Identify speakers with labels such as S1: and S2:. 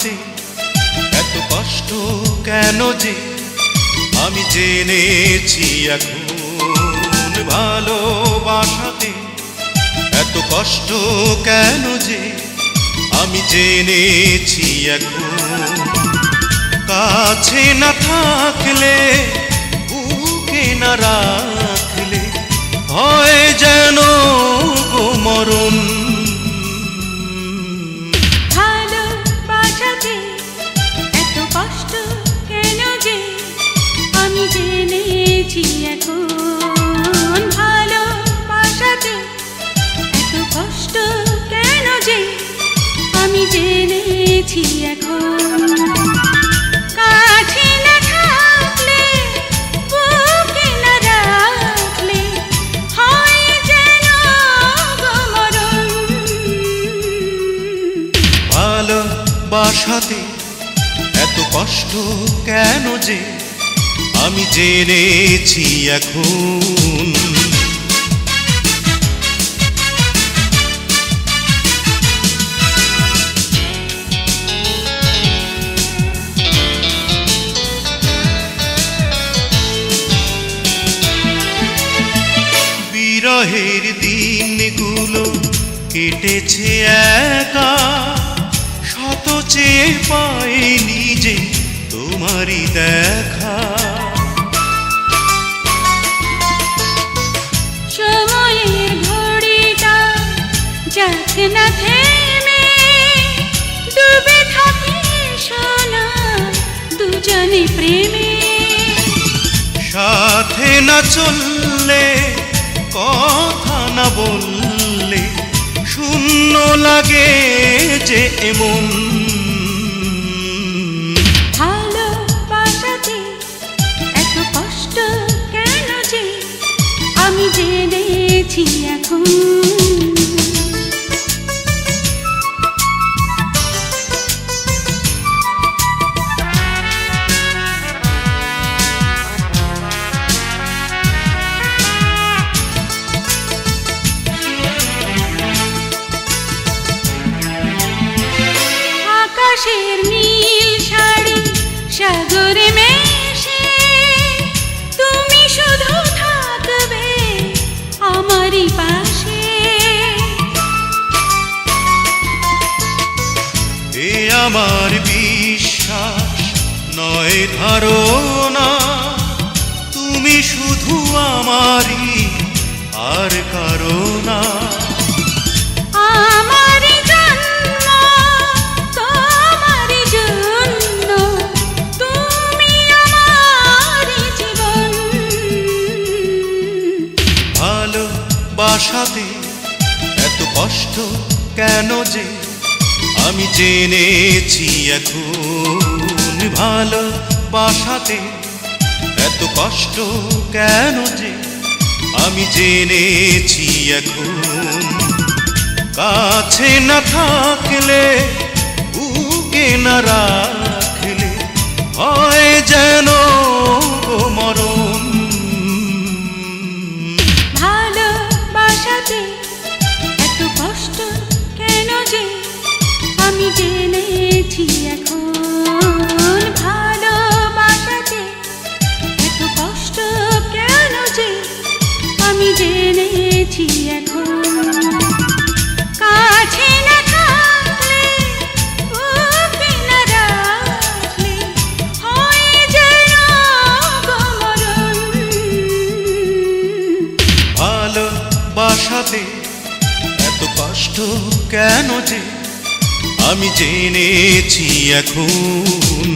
S1: বাসাতে এত কষ্ট কেন যে? আমি জেনেছি এখন ভালোবাসাতে এত কষ্ট কেন যে? আমি জেনেছি এখন। কাছে না থাকলে, বুকে না রাখলে, হয় যেন
S2: এত কষ্ট কেন যে আমি জেনেছি এখন? কাছে রাখলে হয়
S1: ভালোবাসাতে এত কষ্ট কেন যে আমি জেনেছি এখন। বিরহের দিনগুলো কেটেছে একা শত চেয়ে পাইনি যে তোমারই দেখা। চললে কথা না বললে শূন্য লাগে যে এমন।
S2: আমি জেনেছি এখন? আকাশের নীল শাড়ি, সাগরে মেশে। তুমি শুধু থাকবে আমারই পাশে।
S1: এ আমার বিশ্বাস, নয় ধারণা। তুমি শুধু আমারই আর কারণা। কেন যে? আমি জেনেছি এখন ভালোবাসাতে এত কষ্ট কেন যে? আমি জেনেছি এখন। কাছে না থাকলে, বুকে না রাখলে, হয় যেন
S2: জেনেছি এখন। কাছে না থাকলে বুকে না হয় যেন গো মরণ
S1: ভালোবাসাতে এত কষ্ট কেন যে আমি জেনেছি এখন?